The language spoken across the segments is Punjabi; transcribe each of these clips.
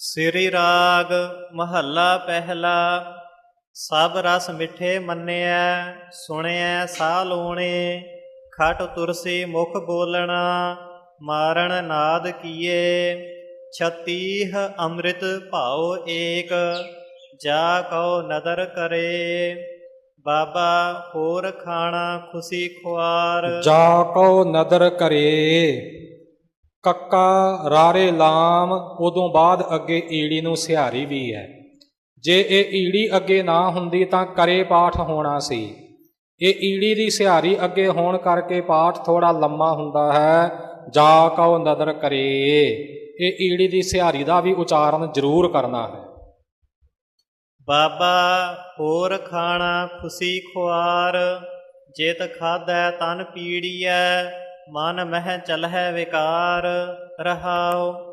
ਸ੍ਰੀ ਰਾਗ ਮਹੱਲਾ ਪਹਿਲਾ, ਸਭ ਰਸ ਮਿੱਠੇ ਮੰਨਿਆ ਸੁਣਿਆ ਸਾਹ ਲੋਣੇ, ਖਟ ਤੁਰਸੀ ਮੁਖ ਬੋਲਣਾ ਮਾਰਨ ਨਾਦ ਕੀਏ, ਛਤੀਹ ਅੰਮ੍ਰਿਤ ਭਾਉ ਏਕ, ਜਾ ਕਉ ਨਦਰ ਕਰੇ, ਬਾਬਾ ਹੋਰ ਖਾਣਾ ਖੁਸ਼ੀ ਖੁਆਰ। ਜਾ ਕਉ ਨਦਰ ਕਰੇ ਕੱਕਾ ਰਾਰੇ ਲਾਮ, ਉਦੋਂ ਬਾਅਦ ਅੱਗੇ ਈੜੀ ਨੂੰ ਸਿਹਾਰੀ ਵੀ ਹੈ। ਜੇ ਇਹ ਈੜੀ ਅੱਗੇ ਨਾ ਹੁੰਦੀ ਤਾਂ ਕਰੇ ਪਾਠ ਹੋਣਾ ਸੀ। ਇਹ ਈੜੀ ਦੀ ਸਿਹਾਰੀ ਅੱਗੇ ਹੋਣ ਕਰਕੇ ਪਾਠ ਥੋੜਾ ਲੰਮਾ ਹੁੰਦਾ ਹੈ। ਜਾ ਕਉ ਨਦਰ ਕਰੇ। ਇਹ ਈੜੀ ਦੀ ਸਿਹਾਰੀ ਦਾ ਵੀ ਉਚਾਰਨ ਜ਼ਰੂਰ ਕਰਨਾ ਹੈ। ਬਾਬਾ, ਹੋਰ ਖਾਣਾ ਖੁਸ਼ੀ ਖੁਆਰ, ਜੇਤ ਖਾਧੈ ਤਨ ਪੀੜੀਐ ਮਨ ਮਹਿ ਚਲਹਿ ਵਿਕਾਰ ਰਹਾਉ।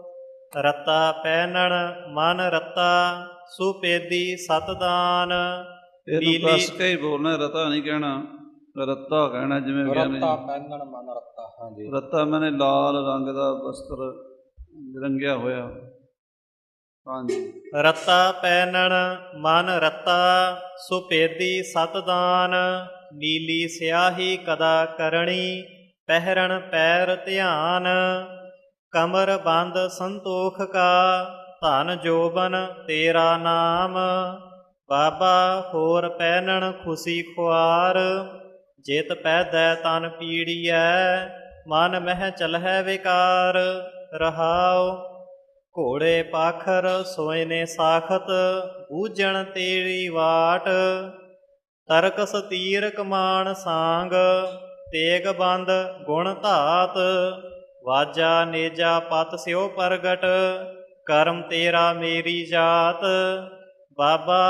ਰਤਾ ਪੈਨਣ ਮਨ ਰਤਾ ਸੁਪੇਦੀ ਸਤਦਾਨ ਇਹਨੂੰ ਨੀਲੀ- ਕਸ ਕੇ ਹੀ ਬੋਲਣਾ ਰਤਾ ਨਹੀਂ ਕਹਿਣਾ। ਰੱਤਾ ਕਹਿਣਾ ਜਿਵੇਂ ਗਿਆਨੀ ਰੱਤਾ ਪੈਨਣ ਮਨ ਰੱਤਾ ਹਾਂਜੀ। ਰੱਤਾ ਮੈਨੇ ਲਾਲ ਰੰਗ ਦਾ ਵਸਤਰ ਰੰਗਿਆ ਹੋਇਆ। ਹਾਂਜੀ। ਰਤਾ ਪੈਨਣ ਮਨ ਰਤਾ ਸੁਪੇਦੀ ਸਤਦਾਨ ਨੀਲੀ ਸਿਆਹੀ ਕਦਾ ਕਰਣੀ। ਪਹਿਰਣ ਪੈਰ ਧਿਆਨ, ਕਮਰ ਬੰਦ ਸੰਤੋਖ ਕਾ, ਧਨ ਜੋਬਨ ਤੇਰਾ ਨਾਮ। ਬਾਬਾ ਹੋਰ ਪਹਿਨਣ ਖੁਸ਼ੀ ਖੁਆਰ, ਜਿਤ ਪੈਦੈ ਤਨ ਪੀੜੀਐ, ਮਨ ਮਹਿ ਚਲਹਿ ਵਿਕਾਰ। ਰਹਾਉ, ਘੋੜੇ ਪਾਖਰ ਸੋਏ ਨੇ ਸਾਖਤ, ਬੂਝਣ ਤੇਰੀ ਵਾਟ। ਤਰਕਸ ਤੀਰ ਕਮਾਨ ਸਾੰਗ ਤੇਗ ਬੰਦ ਗੁਣ ਧਾਤ, ਵਾਜਾ ਨੇਜਾ ਪਤ ਸਿਓ ਪ੍ਰਗਟ, ਕਰਮ ਤੇਰਾ ਮੇਰੀ ਜਾਤ। ਬਾਬਾ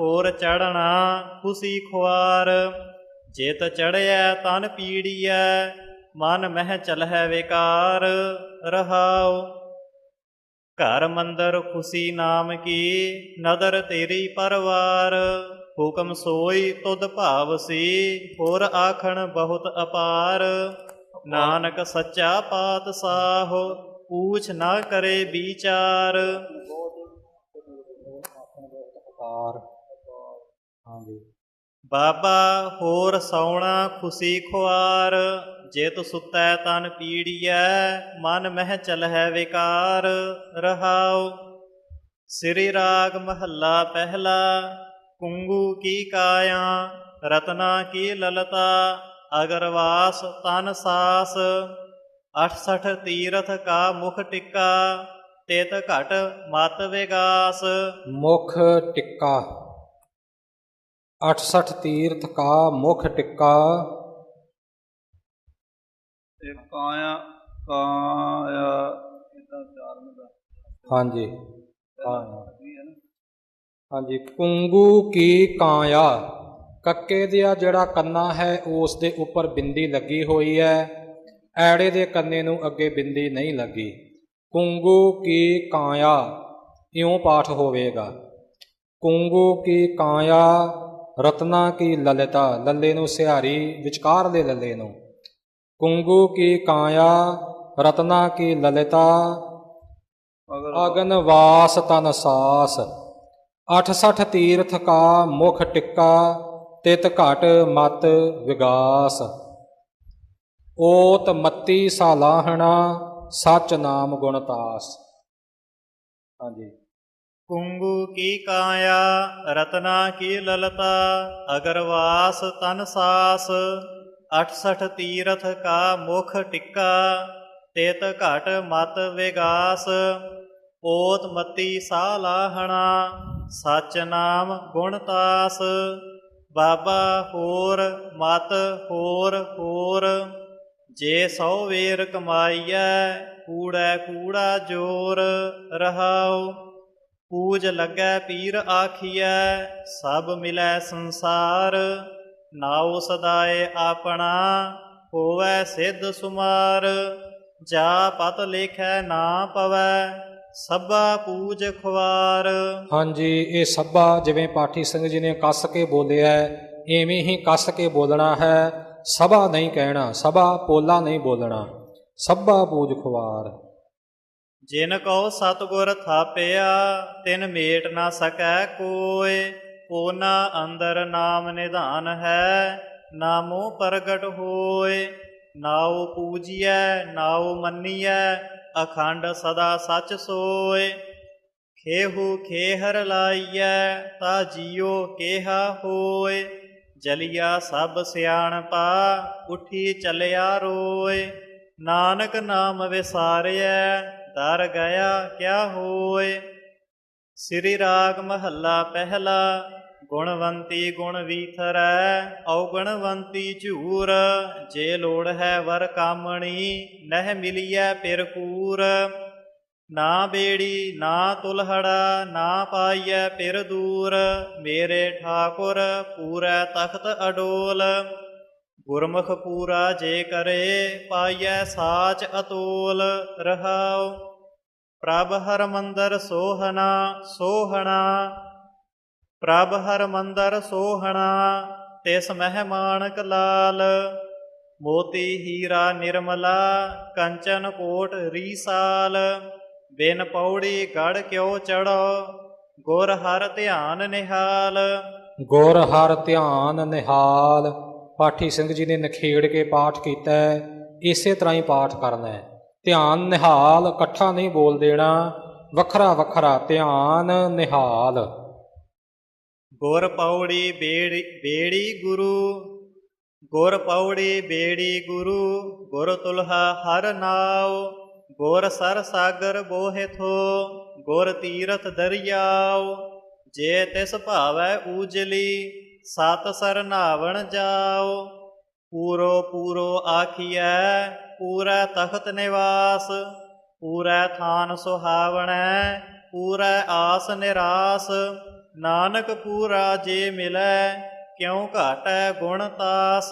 ਹੋਰ ਚੜਨਾ ਖੁਸ਼ੀ ਖੁਆਰ, ਜਿਤ ਚੜਿਆ ਤਨ ਪੀੜੀਐ, ਮਨ ਮਹਿ ਚਲਹਿ ਵਿਕਾਰ। ਰਹਾਉ, ਘਰ ਮੰਦਰ ਖੁਸ਼ੀ ਨਾਮ ਕੀ, ਨਦਰ ਤੇਰੀ ਪਰਵਾਰ। ਹੁਕਮ ਸੋਈ ਤੁਧ ਭਾਵ ਸੀ, ਹੋਰ ਆਖਣ ਬਹੁਤ ਅਪਾਰ। ਨਾਨਕ ਸੱਚਾ ਪਾਤਸ਼ਾਹ ਪੂਛ ਨਾ ਕਰੇ ਵਿਚਾਰ। ਬਾਬਾ ਹੋਰ ਸੌਣਾ ਖੁਸ਼ੀ ਖੁਆਰ, ਜਿਤ ਸੁਤੈ ਤਨ ਪੀੜੀਐ, ਮਨ ਮਹਿ ਚਲਹਿ ਵਿਕਾਰ। ਰਹਾਉ, ਸ੍ਰੀ ਰਾਗ ਮਹੱਲਾ ਪਹਿਲਾ ਕੁੰਗੂ ਕੀ ਕਾਇਆ ਰਤਨਾ ਕੀ ਲਲਤਾ ਅਗਰਵਾਸ ਤਨ ਸਾਸ। 68 ਤੀਰਥ ਕਾ ਮੁਖ ਟਿੱਕਾ ਤਿਤ ਘਟ ਮਤ ਵਿਗਾਸ। ਮੁਖ ਟਿੱਕਾ। 68 ਤੀਰਥ ਕਾ ਮੁਖ ਟਿੱਕਾ। ਇਹ ਕਾਇਆ ਕਾਇਆ ਇਦਾਂ ਚਾਰ ਮਿੰਟ। ਹਾਂਜੀ। ਹਾਂ। ਹਾਂਜੀ ਕੁੰਗੂ ਕੀ ਕਾਇਆ? ਕੱਕੇ ਦਾ ਜਿਹੜਾ ਕੰਨਾ ਹੈ ਉਸ ਦੇ ਉੱਪਰ ਬਿੰਦੀ ਲੱਗੀ ਹੋਈ ਹੈ। ਐੜੇ ਦੇ ਕੰਨੇ ਨੂੰ ਅੱਗੇ ਬਿੰਦੀ ਨਹੀਂ ਲੱਗੀ। ਕੁੰਗੂ ਕੀ ਕਾਇਆ? ਇਉਂ ਪਾਠ ਹੋਵੇਗਾ। ਕੁੰਗੂ ਕੀ ਕਾਇਆ? ਰਤਨਾ ਕੀ ਲਲਿਤਾ? ਲੱਲੇ ਨੂੰ ਸਿਹਾਰੀ ਵਿਚਕਾਰਲੇ ਲੱਲੇ ਨੂੰ। ਕੁੰਗੂ ਕੀ ਕਾਇਆ? ਰਤਨਾ ਕੀ ਲਲਿਤਾ? ਅਗਨ ਵਾਸ ਤਨ ਸਾਸ। 68 ਤੀਰਥ ਕਾ ਮੁਖ ਟਿੱਕਾ, ਤਿਤ ਘਟ ਮਤ ਵਿਗਾਸ। ਓਤ ਮੱਤੀ ਸਾਲਾਹਣਾ, ਸਚ ਨਾਮ ਗੁਣਤਾਸ ਹਾਂਜੀ। ਕੁੰਗੂ ਕੀ ਕਾਇਆ, ਰਤਨਾ ਕੀ ਲਲਤਾ, ਅਗਰਵਾਸ ਤਨ ਸਾਸ। 68 ਤੀਰਥ ਕਾ ਮੁਖ ਟਿੱਕਾ, ਤੇਤ ਘਟ ਮਤ ਵਿਗਾਸ। ਓਤ ਮਤੀ ਸਾਲਾਹਣਾ ਸਚ ਨਾਮ ਗੁਣਤਾਸ ਬਾਬਾ ਹੋਰ ਮਤ ਹੋਰ ਹੋਰ। ਜੇ ਸੌ ਵੇਰ ਕਮਾਈਐ, ਕੂੜੈ ਕੂੜਾ ਜੋਰ ਰਹਾਉ। ਪੂਜ ਲੱਗੈ ਪੀਰ ਆਖੀਐ, ਸਭ ਮਿਲੈ ਸੰਸਾਰ। ਨਾਉ ਸਦਾਏ ਆਪਣਾ ਹੋਵੈ ਸਿੱਧ ਸੁਮਾਰ। ਜਾ ਪਤ ਲੇਖੈ ਨਾ ਪਵੈ ਸਭਾ ਪੂਜ ਖੁਆਰ ਹਾਂਜੀ ਇਹ ਸੱਬਾ ਜਿਵੇਂ ਪਾਠੀ ਸਿੰਘ ਜੀ ਨੇ ਕੱਸ ਕੇ ਬੋਲਿਆ ਐਵੇਂ ਹੀ ਕੱਸ ਕੇ ਬੋਲਣਾ ਹੈ। ਸਭਾ ਨਹੀਂ ਕਹਿਣਾ ਸਭਾ ਪੋਲਾ ਨਹੀਂ ਬੋਲਣਾ। ਸਭਾ ਪੂਜ ਖੁਆਰ ਜਿਨ ਕਉ ਸਤਿਗੁਰ ਥਾਪਿਆ ਤਿਨ ਮੇਟ ਨਾ ਸਕੈ ਕੋਇ ਪੋਨਾ ਅੰਦਰ ਨਾਮ ਨਿਧਾਨ ਹੈ ਨਾਮੋ ਪ੍ਰਗਟ ਹੋਏ ਨਾਉ ਪੂਜੀਐ ਨਾਉ ਮੰਨੀਐ ਅਖੰਡ ਸਦਾ ਸੱਚ ਸੋਏ। ਖੇਹੂ ਖੇਹਰ ਲਾਈਐ, ਤਾ ਜੀਉ ਕੇਹਾ ਹੋਏ। ਜਲਿਆ ਸਭ ਸਿਆਣਪਾ, ਉਠੀ ਚਲਿਆ ਰੋਏ। ਨਾਨਕ ਨਾਮ ਵਿਸਾਰਿਐ, ਦਰ ਗਿਆ ਕਿਆ ਹੋਏ। ਸ੍ਰੀ ਰਾਗ ਮਹੱਲਾ ਪਹਿਲਾ ਗੁਣਵੰਤੀ ਗੁਣ ਵੀਥਰੈ, ਔਗਣਵੰਤੀ ਝੂਰ। ਜੇ ਲੋੜ ਹੈ ਵਰ ਕਾਮਣੀ, ਨਹਿ ਮਿਲੀਐ ਪਿਰ ਕੂਰ। ਨਾ ਬੇੜੀ, ਨਾ ਤੁਲਹੜਾ, ਨਾ ਪਾਈਐ ਪਿਰ ਦੂਰ। ਮੇਰੇ ਠਾਕੁਰ ਪੂਰੈ ਤਖਤ ਅਡੋਲ। ਗੁਰਮੁਖ ਪੂਰਾ ਜੇ ਕਰੇ, ਪਾਈਐ ਸਾਚ ਅਤੋਲ। ਰਹਾਉ, ਪ੍ਰਭ ਹਰ ਮੰਦਰ ਸੋਹਣਾ ਸੋਹਣਾ। ਪ੍ਰਭ ਹਰ ਮੰਦਰ ਸੋਹਣਾ, ਤਿਸ ਮਹਿਮਾਨ ਲਾਲ। ਮੋਤੀ ਹੀਰਾ ਨਿਰਮਲਾ, ਕੰਚਨ ਕੋਟ ਰੀਸਾਲ। ਬਿਨ ਪੌੜੀ ਗੜ ਕਿਉ ਚੜੋ ਗੁਰ ਹਰ ਧਿਆਨ ਨਿਹਾਲ। ਗੁਰ ਹਰ ਧਿਆਨ ਨਿਹਾਲ, ਪਾਠੀ ਸਿੰਘ ਜੀ ਨੇ ਨਖੇੜ ਕੇ ਪਾਠ ਕੀਤਾ ਇਸੇ ਤਰ੍ਹਾਂ ਹੀ ਪਾਠ ਕਰਨਾ ਹੈ। ਧਿਆਨ ਨਿਹਾਲ, ਇਕੱਠਾ ਨਹੀਂ ਬੋਲ ਦੇਣਾ ਵੱਖਰਾ ਵੱਖਰਾ ਧਿਆਨ ਨਿਹਾਲ। ਗੁਰ ਪੌੜੀ ਬੇੜੀ ਬੇੜੀ ਗੁਰੂ, ਗੁਰ ਪੌੜੀ ਬੇੜੀ ਗੁਰੂ, ਗੁਰ ਤੁਲਹਾ ਹਰ ਨਾਉ, ਗੁਰ ਸਰ ਸਾਗਰ ਬੋਹਿਥੋ ਗੁਰ ਤੀਰਥ ਦਰਿਆਉ, ਜੇ ਤਿਸ ਭਾਵੈ ਊਜਲੀ, ਸਤ ਸਰ ਨਾਵਣ ਜਾਉ, ਪੂਰੋ ਪੂਰੋ ਆਖੀਐ, ਪੂਰਾ ਤਖਤ ਨਿਵਾਸ, ਪੂਰਾ ਥਾਨ ਸੁਹਾਵਣੈ, ਪੂਰਾ ਆਸ ਨਿਰਾਸ ਨਾਨਕ ਪੂਰਾ ਜੇ ਮਿਲੈ ਕਿਉ ਘਾਟੈ ਗੁਣ ਤਾਸ?